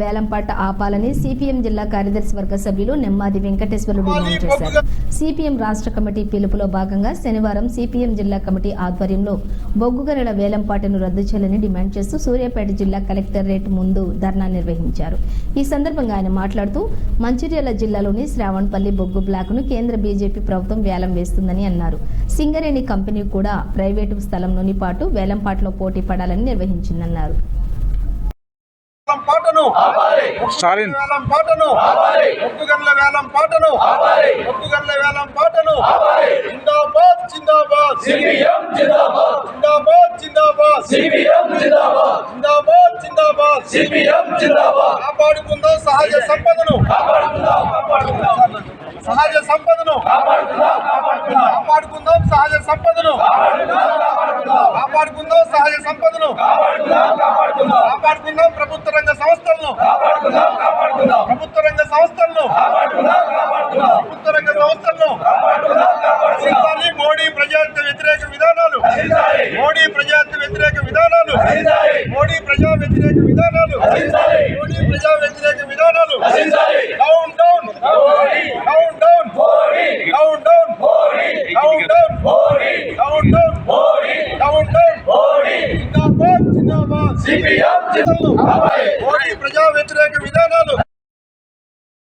వేలంపాట ఆపాలని సిపిఎం జిల్లా కార్యదర్శి వర్గ సభ్యులు నెమ్మాది వెంకటేశ్వరుడు డిమాండ్ చేశారు. సిపిఎం రాష్ట్ర కమిటీ పిలుపులో భాగంగా శనివారం సిపిఎం జిల్లా కమిటీ ఆధ్వర్యంలో బొగ్గుగరల వేలంపాటను రద్దు చేయాలని డిమాండ్ చేస్తూ సూర్యాపేట జిల్లా కలెక్టరేట్ ముందు ధర్నా నిర్వహించారు. ఈ సందర్భంగా ఆయన మాట్లాడుతూ మంచిర్యాల జిల్లాలోని శ్రావణపల్లి బొగ్గు బ్లాక్ను కేంద్ర బీజేపీ ప్రభుత్వం వేలం వేస్తుందని అన్నారు. సింగరేణి కంపెనీ కూడా ప్రైవేటు స్థలంలోని పాటు వేలంపాటలో పోటీ పడాలని నిర్వహించిందన్నారు. పాటను. స్టాలిన్. వేలం పాటను. ఒట్టుగండ్ల వేలం పాటను. ఒట్టుగండ్ల వేలం పాటను. జిందాబాద్ జిందాబాద్. సిపిఎం జిందాబాద్. జిందాబాద్ జిందాబాద్. సిపిఎం జిందాబాద్. జిందాబాద్ జిందాబాద్. సిపిఎం జిందాబాద్. కాపాడుకుందాం సహజ సంపదను. కాపాడుకుందాం కాపాడుకుందాం. సహజ సంపదను. కాపాడుకుందాం కాపాడుకుందాం. సహజ సంపదను. కాపాడుకుందాం సహజ సంపదను. కాపాడుకుందాం కాపాడుకుందాం ప్రభుత్వ రంగ సంస్థలను. ప్రభుత్వ రంగ సంస్థలను. ప్రభుత్వ రంగ సంస్థలను. రక్షించాలి మోడీ ప్రజాహిత వ్యతిరేక విధానాలు. మోడీ ప్రజాహిత వ్యతిరేక విధానాలు. మోడీ ప్రజా వ్యతిరేక విధానాలు. మోడీ ప్రజా వ్యతిరేక విధానాలు. Down down down down down down down down Modi down down Modi down down Modi జిందాబాద్ జిందాబాద్ సిపిఎం జిందాబాద్ మోడీ ప్రజా వ్యతిరేక విధానాలు.